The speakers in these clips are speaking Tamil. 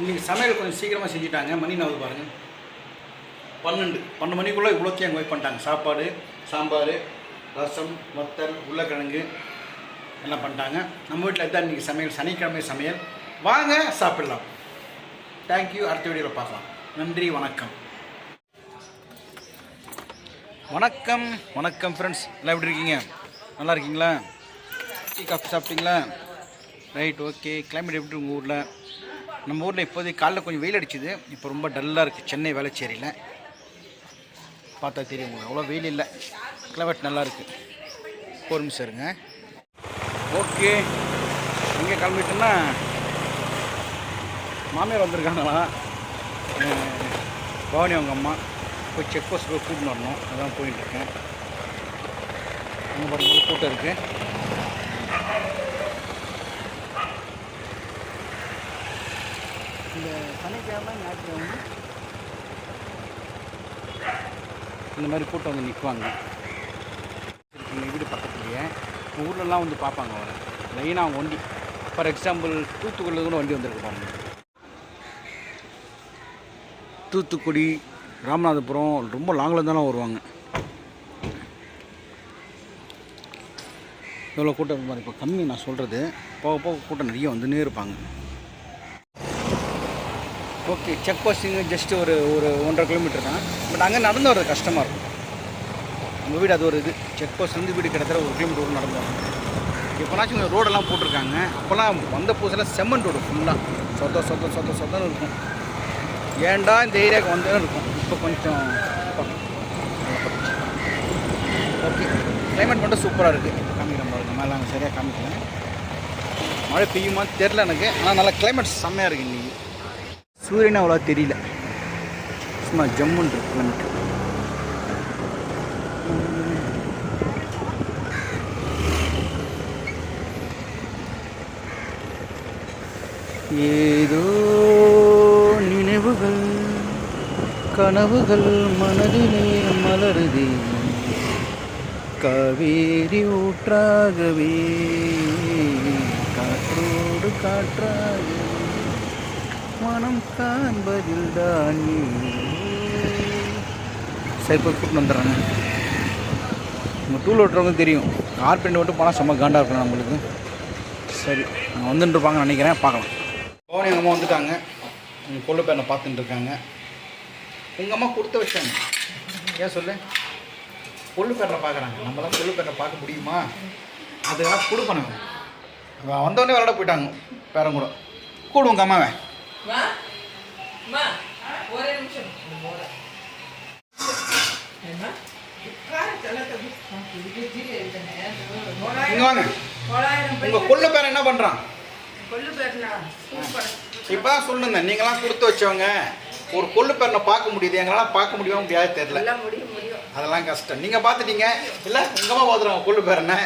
இன்றைக்கி சமையல் கொஞ்சம் சீக்கிரமாக செஞ்சுட்டாங்க. மணி நான் பாருங்கள் பன்னெண்டு. பன்னெண்டு மணிக்குள்ளே இவ்வளோத்தையும் அங்கே வெயிட் பண்ணிட்டாங்க. சாப்பாடு சாம்பார் ரசம் வத்தல் உருளைக்கிழங்கு எல்லாம் பண்ணிட்டாங்க. நம்ம வீட்டில் இதான் இன்றைக்கி சமையல். சனிக்கிழமை சமையல். வாங்க சாப்பிடலாம். தேங்க்யூ அடுத்த வீடியோவில் பார்க்கலாம். நன்றி வணக்கம். வணக்கம். வணக்கம் ஃப்ரெண்ட்ஸ் எல்லாம் எப்படி இருக்கீங்க? நல்லா இருக்கீங்களா? டீ காஃபி சாப்பிட்டீங்களா? ரைட் ஓகே கிளைமேட் எப்படி உங்கள் ஊரில்? நம்ம ஊரில் இப்போதைக்கு காலைல கொஞ்சம் வெயில் அடிச்சுது. இப்போ ரொம்ப டல்லாக இருக்குது சென்னை வேளச்சேரியில். பார்த்தா தெரியும் உங்களுக்கு. அவ்வளோ வெயில் இல்லை. கிளைமேட் நல்லா இருக்குது ஒரு நிமிஷம் இருங்க. ஓகே. எங்கே கிளம்பிட்டோன்னா மாமியார் வந்திருக்காங்களா? பவானி அவங்க அம்மா. போய் செக் போஸ்ட் போய் கூட்டின்னு வரணும். அதான் போயிட்டுருக்கேன் அங்கே பாருங்க கூட்டம் இருக்குது இந்த சனிக்கிழமை ஞாயிற்றுக்கிழமை இந்த மாதிரி கூட்டம் வந்து நிற்குவாங்க எங்கள் வீடு பக்கத்துலேயே. ஊர்லலாம் வந்து பார்ப்பாங்க அவரை. லைனாக அவங்க வண்டி. ஃபார் எக்ஸாம்பிள் தூத்துக்குடியில் கூட வண்டி வந்திருக்கு பாருங்க. தூத்துக்குடி ராமநாதபுரம் ரொம்ப லாங்கில் இருந்தாலும் வருவாங்க. எவ்வளோ கூட்டம் இப்போ கம்மி நான் சொல்கிறது போக போக கூட்டம் நிறைய வந்துன்னே இருப்பாங்க. ஓகே செக் போஸ்டிங்கு ஜஸ்ட் ஒரு ஒரு ஒன்றரை கிலோமீட்டர் தான். பட் அங்கே நடந்து வர்றது கஷ்டமாக இருக்கும். நம்ம வீடு அது ஒரு இது. செக் போஸ்ட் வந்து வீடு கிட்டத்தட்ட ஒரு கிலோமீட்டர் நடந்து வரும் இப்போனாச்சும் கொஞ்சம் ரோடெல்லாம் போட்டிருக்காங்க. அப்போல்லாம் வந்த புதுசில் செம்மண் ரோடு ஃபுல்லாக சொத்த சொத்த சொத்த சொத்தன்னு இருக்கும். ஏன்டா இந்த ஏரியாவுக்கு வந்தேன்னு இருக்கும். இப்போ கொஞ்சம் ஓகே. கிளைமேட் மட்டும் சூப்பராக இருக்குது காமிக்கிற மாதிரி மேலே நாங்கள் சரியாக காமிக்கல. மழை பெய்யுமா தெரில எனக்கு. ஆனால் நல்லா கிளைமேட் செம்மையாக இருக்குது இன்றைக்கி சூரியன் அவ்வளோ தெரியல. சும்மா ஜம்முன்னு இருக்கு ஏதோ நினைவுகள் கனவுகள் மனதிலே மலருதே. காவேரி ஊற்றாகவே காற்றோடு காற்றாகவே. மனம் காண்பதில் தான் சரி போய் கூப்பிட்டு வந்துடுறாங்க. நம்ம டூல் ஓட்டுறவங்க தெரியும். கார்பெண்ட் மட்டும் போனால் செம்ம காண்டாக இருக்கணும் நம்மளுக்கு. சரி அவங்க வந்துட்டுருப்பாங்கன்னு நினைக்கிறேன். பார்க்கலாம். பவனி அம்மா வந்துட்டாங்க. உங்கள் கொள்ளு பேரனை பார்த்துட்டு இருக்காங்க. உங்கள் அம்மா கொடுத்து வச்சாங்க ஏன் சொல்லு? கொள்ளு பேரனை பார்க்குறாங்க. நம்மளாம் கொள்ளு பேரனை பார்க்க முடியுமா? அதெல்லாம் கொடுப்பானுங்க வந்தவொடனே விளாட போயிட்டாங்க. பேரன் கூட. கூடு உங்கள் அம்மாவை. உங்கள் கொள்ளு பேரன் என்ன சூப்பர். இப்போ சொல்லுங்க நீங்களாம் கொடுத்து வச்சவங்க. ஒரு கொள்ளு பேரனை பார்க்க முடியுது. எங்களால் பார்க்க முடியுமா முடியாது முடியும் அதெல்லாம் கஷ்டம். நீங்கள் பார்த்துட்டீங்க. இல்லை உங்கள் அம்மா பார்த்துருவாங்க கொள்ளு பேரனை.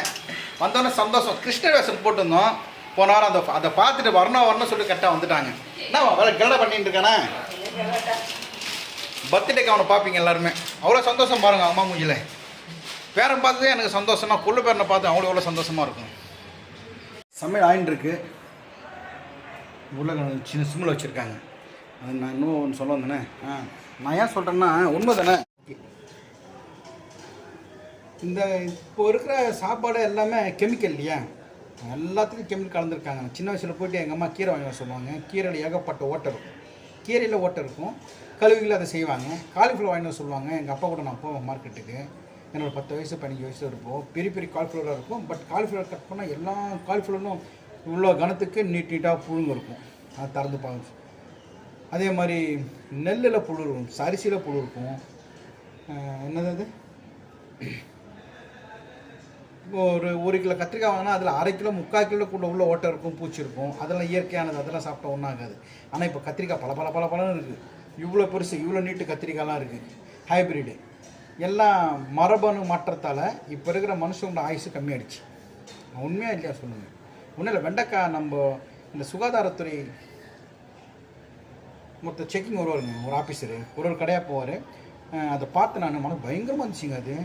வந்தோடனே சந்தோஷம். கிருஷ்ண வேஷம் போட்டிருந்தோம். போன அந்த அதை பார்த்துட்டு வரணும் வரணும் சொல்லி கரெக்டாக வந்துட்டாங்க. என்ன வேலை கெல்ல பண்ணிட்டு இருக்கானே? பர்த்டேக்கு அவனை பார்ப்பீங்க எல்லாருமே. அவ்வளோ சந்தோஷம் பாருங்க அம்மா மூஞ்சில பேரன் பார்த்ததே எனக்கு சந்தோஷமா. கொள்ளு பேரனை பார்த்து அவ்வளோ எவ்வளோ சந்தோஷமாக இருக்கும். சமையல் ஆயின்னு இருக்கு. உருளைக்கிழங்கு சின்ன சிம்மில் வச்சுருக்காங்க. அது நான் இன்னும் ஒன்று சொல்ல வந்தேனே. ஆ நான் ஏன் சொல்கிறேன்னா உண்மை தானே? இந்த இப்போ இருக்கிற சாப்பாடு எல்லாமே கெமிக்கல் இல்லையா? எல்லாத்துக்கும் கெமிக்கல் கலந்துருக்காங்க. சின்ன வயசில் போயிட்டு எங்கள் அம்மா கீரை வாங்கி சொல்லுவாங்க. கீரையில் ஏகப்பட்ட ஓட்டை இருக்கும். கீரையில் ஓட்டை இருக்கும். கழுவிகளை அதை செய்வாங்க. காலிஃப்ளவர் வாங்கி சொல்லுவாங்க. எங்கள் அப்பா கூட நான் போவேன் மார்க்கெட்டுக்கு என்னோட பத்து வயசு பதினஞ்சு வயசு இருப்போம். பெரிய பெரிய காலிஃப்ளவராக இருக்கும். பட் காலிஃப்ளவர் கட் பண்ணால் எல்லா காலிஃப்ளவரும் உள்ள கணத்துக்கு நீட் நீட்டாக புழுங்க இருக்கும். அதை திறந்து பார்க்க அதே மாதிரி நெல்லில் புழு இருக்கும். சரிசியில் புழு இருக்கும். என்னது அது? ஒரு ஒரு கிலோ கத்திரிக்காய் வாங்கினா அதில் அரை கிலோ முக்கால் கிலோ கூட உள்ள ஓட்டை இருக்கும் பூச்சி இருக்கும். அதெல்லாம் இயற்கையானது அதெல்லாம் சாப்பிட்டா ஒன்றும் ஆகாது ஆனால் இப்போ கத்திரிக்காய் பல பல பல பலன்னு இருக்குது இவ்வளோ பெருசு இவ்வளோ நீட்டு கத்திரிக்காய்லாம் இருக்குது ஹைப்ரிடு எல்லாம் மரபணு மாற்றத்தால் இப்போ இருக்கிற மனுஷங்களோட ஆயுசு கம்மியாயிடுச்சு. உண்மையாக இல்லையா சொல்லுங்கள் ஒன்றும் இல்லை வெண்டைக்காய் நம்ம இந்த சுகாதாரத்துறை மொத்த செக்கிங் வருவாருங்க ஒரு ஆஃபீஸரு ஒரு ஒரு கடையாக போவார். அதை பார்த்து நான் மனம் பயங்கரமாக இருந்துச்சுங்க அது.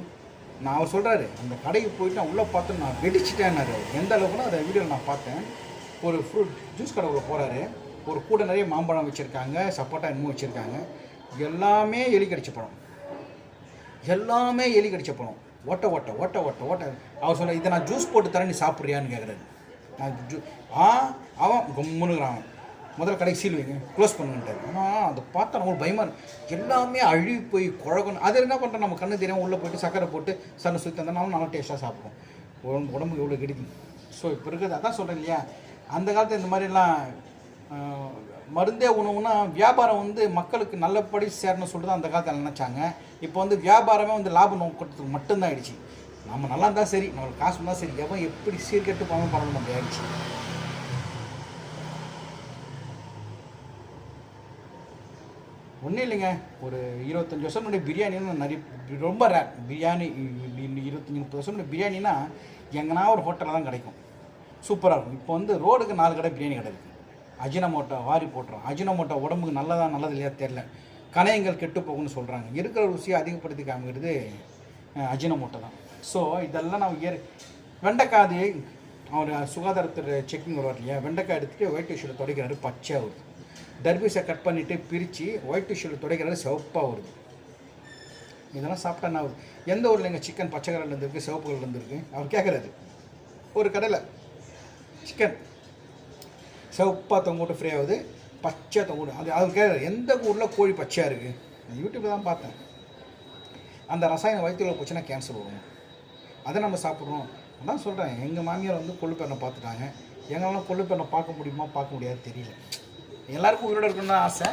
நான் அவர் சொல்கிறாரு அந்த கடைக்கு போயிட்டு நான் உள்ளே பார்த்து நான் வெடிச்சிட்டேன்னாரு. எந்த அளவுக்குனா அதை வீடியோவில் நான் பார்த்தேன். ஒரு ஃப்ரூட் ஜூஸ் கடை போகிறாரு ஒரு கூட நிறைய மாம்பழம் வச்சுருக்காங்க சப்போட்டா இன்னும் வச்சுருக்காங்க. எல்லாமே எலி கடிச்ச பழம். எல்லாமே எலி கடிச்ச பழம். ஓட்ட ஓட்ட ஓட்ட ஓட்ட ஓட்ட. அவர் சொல்ல இதை நான் ஜூஸ் போட்டு தரேன் நீ சாப்பிட்றியான்னு கேட்குறாரு நான் ஜூ ஆ அவன் கும்முனுங்கிறான் முதல்ல கடைக்கு சீல் வைங்க. க்ளோஸ் பண்ணுன்ட்டார் ஆனால் அதை பார்த்தா நம்மளுக்கு பயமாக எல்லாமே அழுகி போய் குழகணும். அது என்ன பண்ணுறோம் நம்ம கண்ணு தெரியாமல் உள்ளே போயிட்டு சக்கரை போட்டு சன்னை சுற்றி தந்தோம்னாலும் நல்லா டேஸ்ட்டாக சாப்பிடுவோம். உடம்பு உடம்புக்கு எவ்வளோ கிடைக்கும் ஸோ இப்போ இருக்கிறது அதான் சொல்கிறேன் இல்லையா? அந்த காலத்தில் இந்த மாதிரிலாம் மருந்தே உணவுனா வியாபாரம் வந்து மக்களுக்கு நல்லபடி சேரணும்னு சொல்லிட்டு தான் அந்த காலத்தில் நினச்சாங்க. இப்போ வந்து வியாபாரமே வந்து லாபம் நோக்கத்துக்கு மட்டும்தான் ஆயிடுச்சு. நம்ம நல்லா இருந்தால் சரி நம்மளுக்கு காசு இருந்தால் சரி. எவன் எப்படி சீர்கெட்டு போகாமல் பண்ணணும் அப்படி ஒன்றும் இல்லைங்க. ஒரு இருபத்தஞ்சி வருஷம் முன்னாடி பிரியாணின்னு நிறைய ரொம்ப ரேர் பிரியாணி இருபத்தஞ்சி முப்பது வருஷம் முன்னாடி பிரியாணினா எங்கன்னா ஒரு ஹோட்டலில் தான் கிடைக்கும். சூப்பராக இருக்கும். இப்போ வந்து ரோடுக்கு நாலு கடை பிரியாணி கடை இருக்குது அஜினமோட்டோ வாரி போட்டுரும். அஜினமோட்டோ உடம்புக்கு நல்லதா நல்லது இல்லையா தெரில கணையங்கள் கெட்டு போகும்னு சொல்கிறாங்க இருக்கிற ருசியை அதிகப்படுத்தி காமிக்கிறது அஹ், அஜினமோட்டோ தான். ஸோ இதெல்லாம் நான் ஏற் வெண்டைக்காது அவர் சுகாதாரத்துறை செக்கிங் வருவார் இல்லையா? வெண்டைக்காய் எடுத்துகிட்டு ஒயிட் டிஷ்யூவில் தொடக்கிறாரு பச்சையாக வருது தர்பீஸை கட் பண்ணிவிட்டு பிரித்து ஒயிட் டிஷ்யூவில் துடைக்கிறது சிவப்பாக வருது. இதெல்லாம் சாப்பிட்டா என்ன ஆகுது? எந்த ஊரில் எங்கள் சிக்கன் பச்சை கலர்ல இருந்திருக்கு சிவப்பு கலர்ல இருந்திருக்கு? அவர் கேட்குறாரு ஒரு கடையில் சிக்கன் சிவப்பாக தொங்கூட்டு ஃப்ரீ ஆகுது பச்சை தொங்கோட்டு அது அவர் கேட்குறாரு எந்த ஊரில் கோழி பச்சையாக இருக்குது நான் யூடியூப்பில் தான் பார்த்தேன். அந்த ரசாயன வயிற்றுல போச்சுன்னா கேன்சர் வரும். அதை நம்ம சாப்பிட்றோம். அதான் சொல்கிறேன் எங்கள் மாமியார் வந்து கொள்ளுப்பெண்ணை பார்த்துட்டாங்க. எங்களால் கொள்ளுப்பெண்ணை பார்க்க முடியுமா பார்க்க முடியாது தெரியல. எல்லாருக்கும் உயிரோட இருக்கணும்னு தான் ஆசை.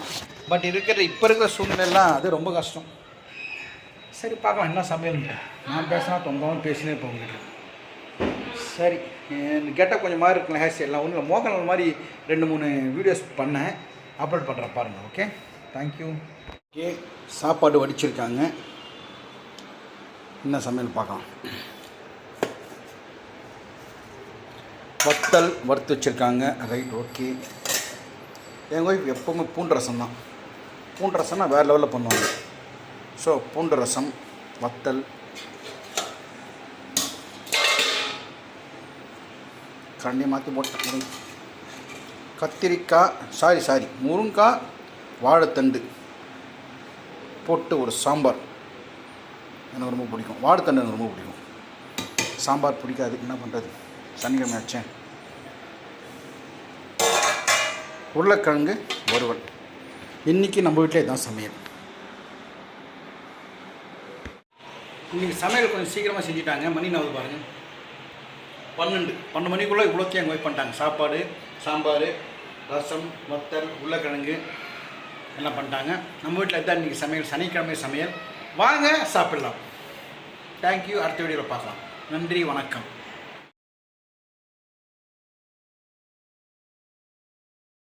பட் இருக்கிற இப்போ இருக்கிற சூழ்நிலாம் அது ரொம்ப கஷ்டம். சரி பார்க்கலாம் என்ன சமையல்? நான் பேசினா தொங்காமல் பேசினே இருப்பேன் உங்ககிட்ட சரி கேட்டால் கொஞ்சம் மாதிரி இருக்கலாம் ஹேர் ஸ்டைல்லாம் ஒன்றும் இல்லை மோகன்லால் மாதிரி ரெண்டு மூணு வீடியோஸ் பண்ணேன். அப்லோட் பண்ணுறேன் பாருங்கள் ஓகே தேங்க்யூ ஓகே சாப்பாடு வடிச்சிருக்காங்க. என்ன சமையல் பார்க்கலாம். வத்தல் வறுத்து வச்சுருக்காங்க. ரைட் ஓகே எங்கள் ஒய்ஃப் எப்போவுமே பூண்டு ரசம் தான். பூண்டு ரசம்னா வேறு லெவலில் பண்ணுவாங்க. ஸோ பூண்டு ரசம் வத்தல் கண்டி மாற்றி போட்டேன். கத்திரிக்காய் சாரி சாரி முருங்காய் வாழைத்தண்டு போட்டு ஒரு சாம்பார். எனக்கு ரொம்ப பிடிக்கும். வாழைத்தண்டு எனக்கு ரொம்ப பிடிக்கும். சாம்பார் பிடிக்காது. என்ன பண்ணுறது சனிக்கிழமை ஆச்சேன் உருளைக்கிழங்கு வறுவல். இன்றைக்கி நம்ம வீட்டில் இதுதான் சமையல். இன்றைக்கி சமையல் கொஞ்சம் சீக்கிரமாக செஞ்சுட்டாங்க. மணி நான் பாருங்கள் பன்னெண்டு. பன்னெண்டு மணிக்குள்ளே இவ்வளோத்தையும் அங்கே வெயிட் பண்ணிட்டாங்க. சாப்பாடு சாம்பார் ரசம் வத்தல் உருளைக்கிழங்கு எல்லாம் பண்ணிட்டாங்க. நம்ம வீட்டில் இதான் இன்றைக்கி சமையல். சனிக்கிழமை சமையல். வாங்க சாப்பிடலாம். தேங்க்யூ அடுத்த வீடியோவில் பார்க்கலாம். நன்றி வணக்கம்.